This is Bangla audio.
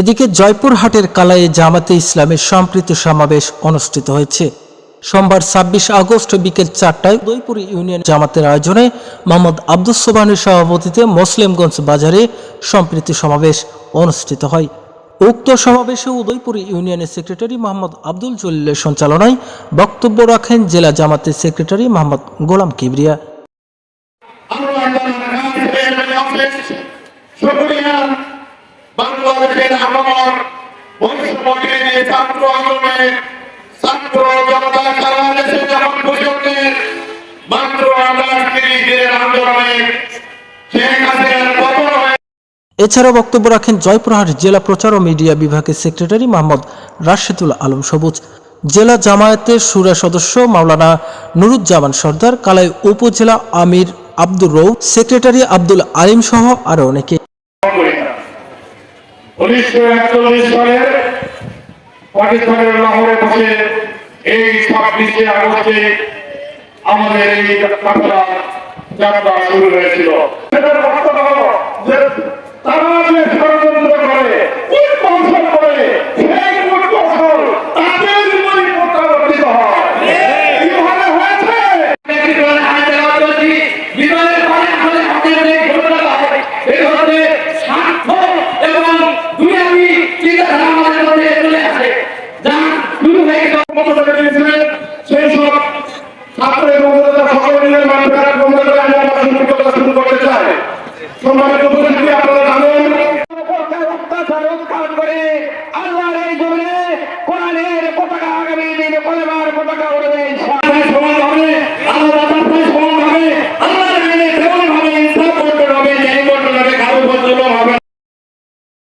এদিকে জয়পুরহাটের কালায়ে জামাতে ইসলামের সম্প্রীতি সমাবেশ অনুষ্ঠিত হয়েছে। সোমবার ছাব্বিশ আগস্ট বিকেল চারটায় উদয়পুর ইউনিয়ন জামাতের আয়োজনে মোহাম্মদ আব্দুস সোবানের সভাপতিতে মুসলিমগঞ্জ বাজারে সম্প্রীতি সমাবেশ অনুষ্ঠিত হয়। উক্ত সমাবেশে উদয়পুর ইউনিয়নের সেক্রেটারি মোহাম্মদ আব্দুল জলিলের সঞ্চালনায় বক্তব্য রাখেন জেলা জামাতের সেক্রেটারি মোহাম্মদ গোলাম কিবরিয়া। এছাড়া বক্তব্য রাখেন জয়পুরহাট জেলা প্রচার ও মিডিয়া বিভাগের সেক্রেটারি মোহাম্মদ রাশেদুল আলম সবুজ। জেলা জামায়াতের সুরা সদস্য মাওলানা নুরুজ্জামান সর্দার, কালাই উপজেলা আমির আব্দুর রৌ সেক্রেটারি আব্দুল আলিম সহ আরও অনেকে। উনিশশো একচল্লিশ সালের এই ছাব্বিশে আগস্টে আমাদের যাত্রা শুরু হয়েছিল। বিমানের পরে আমাদের হাতে স্বার্থ এবং দুরামি চিন্তাধারা আমাদের মধ্যে চলে আসে। যা শুরু হয়ে গেল দিয়েছিলেন সেই সব ছাত্র এবং সকলে মিলে মানুষের আমরা আমার শুরু করতে চাই। সম্মানিত পতাকা আগামী দিনে